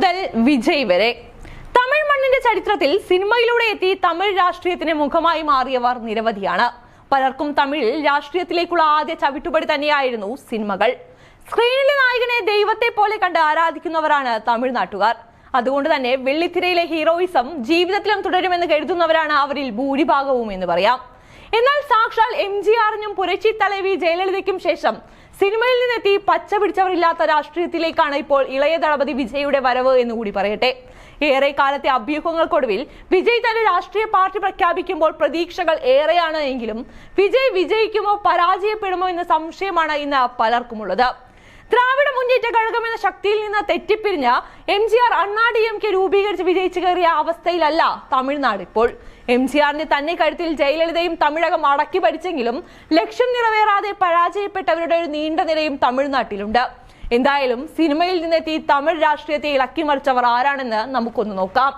മുതൽ വിജയ് വരെ. തമിഴ് മണ്ണിന്റെ ചരിത്രത്തിൽ സിനിമയിലൂടെ എത്തി തമിഴ് രാഷ്ട്രീയത്തിന് മുഖമായി മാറിയവർ നിരവധിയാണ്. പലർക്കും തമിഴിൽ രാഷ്ട്രീയത്തിലേക്കുള്ള ആദ്യ ചവിട്ടുപടി തന്നെയായിരുന്നു സിനിമകൾ. സ്ക്രീനിലെ നായകനെ ദൈവത്തെ പോലെ കണ്ട് ആരാധിക്കുന്നവരാണ് തമിഴ്നാട്ടുകാർ. അതുകൊണ്ട് തന്നെ വെള്ളിത്തിരയിലെ ഹീറോയിസം ജീവിതത്തിലും തുടരുമെന്ന് കരുതുന്നവരാണ് അവരിൽ ഭൂരിഭാഗവും എന്ന് പറയാം. എന്നാൽ സാക്ഷാൽ എം ജി ആറിനും പുരച്ചി തലവി ജയലളിതയ്ക്കും ശേഷം സിനിമയിൽ നിന്നെത്തി പച്ച പിടിച്ചവരില്ലാത്ത രാഷ്ട്രീയത്തിലേക്കാണ് ഇപ്പോൾ ഇളയ ദളപതി വിജയുടെ വരവ് എന്ന് കൂടി പറയട്ടെ. ഏറെ കാലത്തെ അഭ്യൂഹങ്ങൾക്കൊടുവിൽ വിജയ് തന്റെ രാഷ്ട്രീയ പാർട്ടി പ്രഖ്യാപിക്കുമ്പോൾ പ്രതീക്ഷകൾ ഏറെയാണ് എങ്കിലും വിജയ് വിജയിക്കുമോ പരാജയപ്പെടുമോ എന്ന സംശയമാണ് ഇന്ന് പലർക്കുമുള്ളത്. ദ്രാവിഡ മുന്നേറ്റ ഘടകം എന്ന ശക്തിയിൽ നിന്ന് തെറ്റിപ്പിരിഞ്ഞ M G R Anna D M K രൂപീകരിച്ച് വിജയിച്ചു കയറിയ അവസ്ഥയിലല്ല തമിഴ്നാട് ഇപ്പോൾ. എം ജി ആറിന്റെ തന്നെ കരുത്തിൽ ജയലളിതയും തമിഴകം അടക്കി ഭരിച്ചെങ്കിലും ലക്ഷ്യം നിറവേറാതെ പരാജയപ്പെട്ടവരുടെ ഒരു നീണ്ട നിരയും തമിഴ്നാട്ടിലുണ്ട്. എന്തായാലും സിനിമയിൽ നിന്നെത്തി തമിഴ് രാഷ്ട്രീയത്തെ ഇളക്കി മറിച്ചവർ ആരാണെന്ന് നമുക്കൊന്ന് നോക്കാം.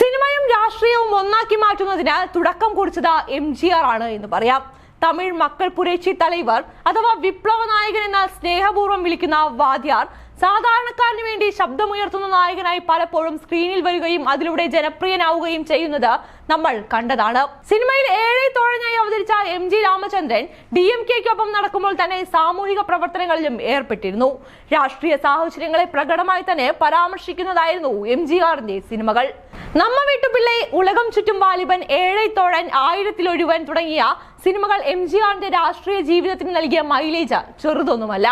സിനിമയും രാഷ്ട്രീയവും ഒന്നാക്കി മാറ്റുന്നതിന് തുടക്കം കുറിച്ചത് എം ജി ആർ ആണ് എന്ന് പറയാം. തമിഴ് മക്കൾ പുരേച്ചി തലൈവർ അഥവാ വിപ്ലവ നായകൻ എന്നാൽ സ്നേഹപൂർവം വിളിക്കുന്ന വാദ്യാർ സാധാരണക്കാരന് വേണ്ടി ശബ്ദമുയർത്തുന്ന നായകനായി പലപ്പോഴും സ്ക്രീനിൽ വരികയും അതിലൂടെ ജനപ്രിയനാവുകയും ചെയ്യുന്നത് നമ്മൾ കണ്ടതാണ്. സിനിമയിൽ ഏഴെ തോഴനായി അവതരിച്ച M G Ramachandran D M കെക്കൊപ്പം നടക്കുമ്പോൾ തന്നെ സാമൂഹിക പ്രവർത്തനങ്ങളിലും ഏർപ്പെട്ടിരുന്നു. രാഷ്ട്രീയ സാഹചര്യങ്ങളെ പ്രകടമായി തന്നെ പരാമർശിക്കുന്നതായിരുന്നു എം ജി ആറിന്റെ സിനിമകൾ. നമ്മ വീട്ടുപിള്ളെ ഉലകം ചുറ്റും വാലിബൻ ഏഴൈത്തോഴൻ ആയിരത്തിലൊരുവൻ തുടങ്ങിയ സിനിമകൾ എം ജി ആറിന്റെ രാഷ്ട്രീയ ജീവിതത്തിന് നൽകിയ മൈലേജ് ചെറുതൊന്നുമല്ല.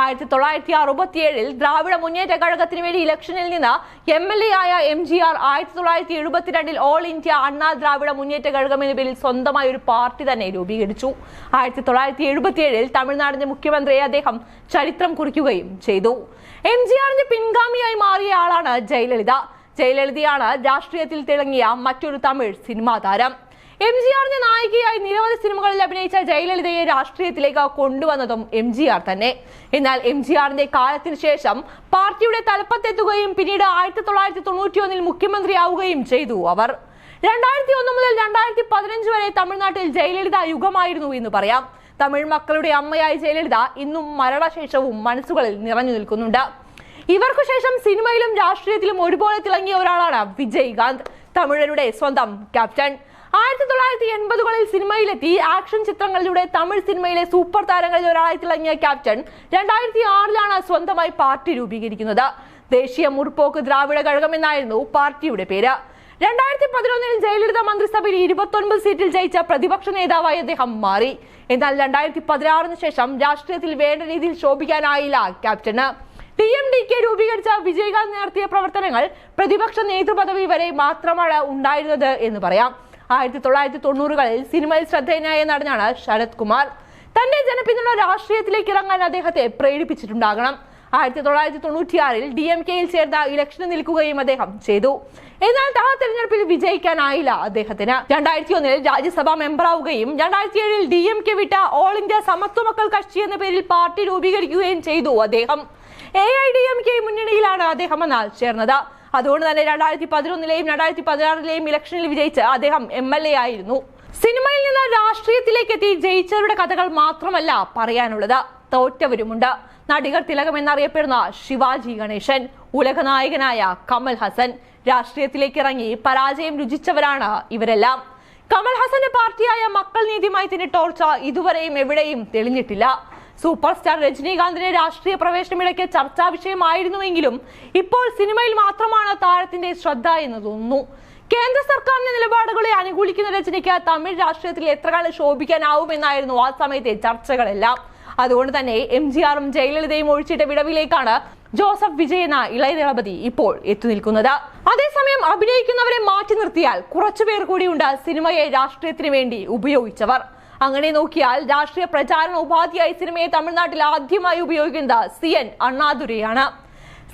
ആയിരത്തി തൊള്ളായിരത്തി അറുപത്തിയേഴിൽ ദ്രാവിഡ മുന്നേറ്റ കഴകത്തിന് വേണ്ടി ഇലക്ഷനിൽ നിന്ന് എം എൽ എ ആയ എം ജി ആർ ആയിരത്തി തൊള്ളായിരത്തി എഴുപത്തിരണ്ടിൽ ഓൾ ഇന്ത്യ അണ്ണാ ദ്രാവിഡ മുന്നേറ്റ കഴകം എന്ന പേരിൽ സ്വന്തമായി ഒരു പാർട്ടി തന്നെ രൂപീകരിച്ചു. ആയിരത്തി തൊള്ളായിരത്തി എഴുപത്തിയേഴിൽ തമിഴ്നാടിന്റെ മുഖ്യമന്ത്രിയെ അദ്ദേഹം ചരിത്രം കുറിക്കുകയും ചെയ്തു. എം ജി ആറിന്റെ പിൻഗാമിയായി മാറിയ ആളാണ് ജയലളിത. ജയലളിതയാണ് രാഷ്ട്രീയത്തിൽ തിളങ്ങിയ മറ്റൊരു തമിഴ് സിനിമാ താരം. എം ജി ആറിന്റെ നായികയായി നിരവധി സിനിമകളിൽ അഭിനയിച്ച ജയലളിതയെ രാഷ്ട്രീയത്തിലേക്ക് കൊണ്ടുവന്നതും എം ജി ആർ തന്നെ. എന്നാൽ എം ജി ആറിന്റെ കാലത്തിന് ശേഷം പാർട്ടിയുടെ തലപ്പത്തെത്തുകയും പിന്നീട് ആയിരത്തി തൊള്ളായിരത്തി തൊണ്ണൂറ്റി ഒന്നിൽ മുഖ്യമന്ത്രിയാവുകയും ചെയ്തു അവർ. രണ്ടായിരത്തി ഒന്ന് മുതൽ രണ്ടായിരത്തി പതിനഞ്ച് വരെ തമിഴ്നാട്ടിൽ ജയലളിത യുഗമായിരുന്നു എന്ന് പറയാം. തമിഴ് മക്കളുടെ അമ്മയായ ജയലളിത ഇന്നും മരണശേഷവും മനസ്സുകളിൽ നിറഞ്ഞു നിൽക്കുന്നുണ്ട്. ഇവർക്കു ശേഷം സിനിമയിലും രാഷ്ട്രീയത്തിലും ഒരുപോലെ തിളങ്ങിയ ഒരാളാണ് വിജയ്കാന്ത്. തമിഴരുടെ സ്വന്തം ക്യാപ്റ്റൻ. ആയിരത്തി തൊള്ളായിരത്തി എൺപതുകളിൽ സിനിമയിലെത്തി. ആക്ഷൻ ചിത്രങ്ങളിലൂടെ തമിഴ് സിനിമയിലെ സൂപ്പർ താരങ്ങളിൽ ഒരാളായി തിളങ്ങിയ ക്യാപ്റ്റൻ രണ്ടായിരത്തി ആറിലാണ് സ്വന്തമായി പാർട്ടി രൂപീകരിക്കുന്നത്. ദേശീയ മുർപോക്ക് ദ്രാവിഡ കഴകം എന്നായിരുന്നു പാർട്ടിയുടെ പേര്. രണ്ടായിരത്തി പതിനൊന്നിൽ ജയലളിത മന്ത്രിസഭയിൽ ഇരുപത്തൊൻപത് സീറ്റിൽ ജയിച്ച പ്രതിപക്ഷ നേതാവായി അദ്ദേഹം മാറി. എന്നാൽ രണ്ടായിരത്തി പതിനാറിന് ശേഷം രാഷ്ട്രീയത്തിൽ വേണ്ട രീതിയിൽ ശോഭിക്കാനായില്ല ക്യാപ്റ്റന്. ടി എം ഡി കെ രൂപീകരിച്ച വിജയകാന്ത് നടത്തിയ പ്രവർത്തനങ്ങൾ പ്രതിപക്ഷ നേതൃപദവി വരെ മാത്രമാണ് ഉണ്ടായിരുന്നത് എന്ന് പറയാം. ആയിരത്തി തൊള്ളായിരത്തി തൊണ്ണൂറുകളിൽ സിനിമയിൽ ശ്രദ്ധേയനായ നടനാണ് ശരത് കുമാർ. തന്റെ ജനപിന്തുണ രാഷ്ട്രീയത്തിലേക്ക് ഇറങ്ങാൻ അദ്ദേഹത്തെ പ്രേരിപ്പിച്ചിട്ടുണ്ടാകണം. ആയിരത്തി തൊള്ളായിരത്തി തൊണ്ണൂറ്റിയാറിൽ ഡി എം കെയിൽ ചേർന്ന ഇലക്ഷന് നിൽക്കുകയും അദ്ദേഹം ചെയ്തു. എന്നാൽ ആ തെരഞ്ഞെടുപ്പിൽ വിജയിക്കാനായില്ല അദ്ദേഹത്തിന്. രണ്ടായിരത്തി ഒന്നിൽ രാജ്യസഭാ മെമ്പറാവുകയും രണ്ടായിരത്തി ഏഴിൽ ഡി എം കെ വിട്ട ഓൾ ഇന്ത്യ സമത്വ മക്കൾ കക്ഷി എന്ന പേരിൽ പാർട്ടി രൂപീകരിക്കുകയും ചെയ്തു അദ്ദേഹം. A I D M K മുന്നണിയിലാണ് അദ്ദേഹം എന്നാൽ ചേർന്നത്. അതുകൊണ്ട് തന്നെ രണ്ടായിരത്തി പതിനൊന്നിലെയും രണ്ടായിരത്തി പതിനാറിലെയും ഇലക്ഷനിൽ വിജയിച്ച് അദ്ദേഹം എം എൽ എ ആയിരുന്നു. സിനിമയിൽ നിന്ന് രാഷ്ട്രീയത്തിലേക്ക് എത്തി ജയിച്ചവരുടെ കഥകൾ മാത്രമല്ല പറയാനുള്ളത്. തോറ്റവരുമുണ്ട്. നടികർ തിലകം എന്നറിയപ്പെടുന്ന ശിവാജി ഗണേശൻ ഉലകനായകനായ കമൽ ഹസൻ. രാഷ്ട്രീയത്തിലേക്ക് ഇറങ്ങി പരാജയം രുചിച്ചവരാണ് ഇവരെല്ലാം. കമൽ ഹസന്റെ പാർട്ടിയായ മക്കൾ നീതി നീതിമയത്തിന്റെ ടോർച്ച ഇതുവരെയും എവിടെയും തെളിഞ്ഞിട്ടില്ല. സൂപ്പർ സ്റ്റാർ രജനീകാന്തിന്റെ രാഷ്ട്രീയ പ്രവേശനം ഇടയ്ക്ക് ചർച്ചാ വിഷയമായിരുന്നുവെങ്കിലും ഇപ്പോൾ സിനിമയിൽ മാത്രമാണ് താരത്തിന്റെ ശ്രദ്ധ എന്ന് തോന്നുന്നു. കേന്ദ്ര സർക്കാരിന്റെ നിലപാടുകളെ അനുകൂലിക്കുന്ന രചനയ്ക്ക് തമിഴ് രാഷ്ട്രീയത്തിൽ എത്ര കാലം ശോഭിക്കാനാവുമെന്നായിരുന്നു ആ സമയത്തെ ചർച്ചകളെല്ലാം. അതുകൊണ്ട് തന്നെ എം ജി ആറും ജയലളിതയും ഒഴിച്ചിട്ട വിടവിലേക്കാണ് ജോസഫ് വിജയ് എന്ന ഇളയ ദളപതി ഇപ്പോൾ എത്തി നിൽക്കുന്നത്. അതേസമയം അഭിനയിക്കുന്നവരെ മാറ്റി നിർത്തിയാൽ കുറച്ചുപേർ കൂടിയുണ്ട് സിനിമയെ രാഷ്ട്രീയത്തിന് വേണ്ടി ഉപയോഗിച്ചവർ. അങ്ങനെ നോക്കിയാൽ രാഷ്ട്രീയ പ്രചാരണ ഉപാധിയായി സിനിമയെ തമിഴ്നാട്ടിൽ ആദ്യമായി ഉപയോഗിക്കുന്നത് സി എൻ അണ്ണാദുരയാണ്.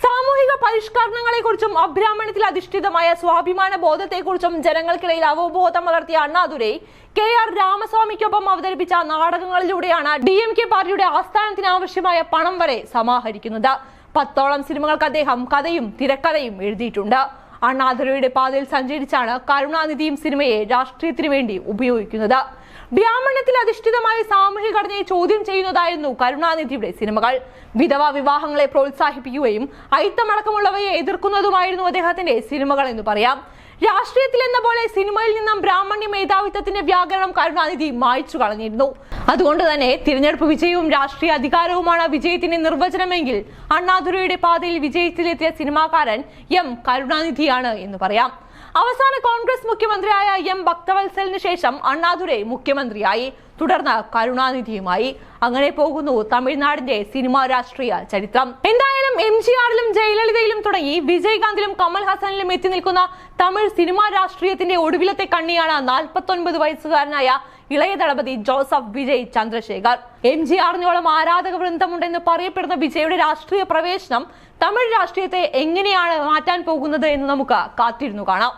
സാമൂഹിക പരിഷ്കരണങ്ങളെക്കുറിച്ചും അബ്രാഹ്മണത്തിൽ അധിഷ്ഠിതമായ സ്വാഭിമാന ബോധത്തെക്കുറിച്ചും ജനങ്ങൾക്കിടയിൽ അവബോധം വളർത്തിയ അണ്ണാദുരൈ കെ ആർ രാമസ്വാമിക്കൊപ്പം അവതരിപ്പിച്ച നാടകങ്ങളിലൂടെയാണ് ഡി എം കെ പാർട്ടിയുടെ ആസ്ഥാനത്തിന് ആവശ്യമായ പണം വരെ സമാഹരിക്കുന്നത്. പത്തോളം സിനിമകൾക്ക് അദ്ദേഹം കഥയും തിരക്കഥയും എഴുതിയിട്ടുണ്ട്. അണ്ണാദുരയുടെ പാതയിൽ സഞ്ചരിച്ചാണ് കരുണാനിധിയും സിനിമയെ രാഷ്ട്രീയത്തിനു വേണ്ടി ഉപയോഗിക്കുന്നത്. ബ്രാഹ്മണ്യത്തിൽ അധിഷ്ഠിതമായ സാമൂഹിക ഘടനയെ ചോദ്യം ചെയ്യുന്നതായിരുന്നു കരുണാനിധിയുടെ സിനിമകൾ. വിധവാ വിവാഹങ്ങളെ പ്രോത്സാഹിപ്പിക്കുകയും അയിത്തമടക്കമുള്ളവയെ എതിർക്കുന്നതുമായിരുന്നു അദ്ദേഹത്തിന്റെ സിനിമകൾ എന്ന് പറയാം. രാഷ്ട്രീയത്തിൽ എന്ന പോലെ സിനിമയിൽ നിന്നും ബ്രാഹ്മണ്യ മേധാവിത്വത്തിന്റെ വ്യാകരണം കരുണാനിധി മായ്ച്ചു കളഞ്ഞിരുന്നു. അതുകൊണ്ട് തന്നെ തിരഞ്ഞെടുപ്പ് വിജയവും രാഷ്ട്രീയ അധികാരവുമാണ് വിജയത്തിന്റെ നിർവചനമെങ്കിൽ അണ്ണാദുരയുടെ പാതയിൽ വിജയത്തിലെത്തിയ സിനിമാകാരൻ എം കരുണാനിധിയാണ് എന്ന് പറയാം. അവസാന കോൺഗ്രസ് മുഖ്യമന്ത്രിയായ എം ഭക്തവത്സലിന് ശേഷം അണ്ണാദുരെ മുഖ്യമന്ത്രിയായി. തുടർന്ന് കരുണാനിധിയുമായി. അങ്ങനെ പോകുന്നു തമിഴ്നാടിന്റെ സിനിമാ രാഷ്ട്രീയ ചരിത്രം. എന്തായാലും എം ജി ആറിലും ജയലളിതയിലും തുടങ്ങി വിജയകാന്തിലും കമൽ ഹസനിലും എത്തി നിൽക്കുന്ന തമിഴ് സിനിമാ രാഷ്ട്രീയത്തിന്റെ ഒടുവിലത്തെ കണ്ണിയാണ് നാൽപ്പത്തൊൻപത് വയസ്സുകാരനായ Ilaya Thalapathy Joseph Vijay Chandrasekhar. M G ആറിനോളം ആരാധക വൃന്ദമുണ്ടെന്ന് പറയപ്പെടുന്ന വിജയുടെ രാഷ്ട്രീയ പ്രവേശനം തമിഴ് രാഷ്ട്രീയത്തെ എങ്ങനെയാണ് മാറ്റാൻ പോകുന്നത് എന്ന് നമുക്ക് കാത്തിരുന്നു കാണാം.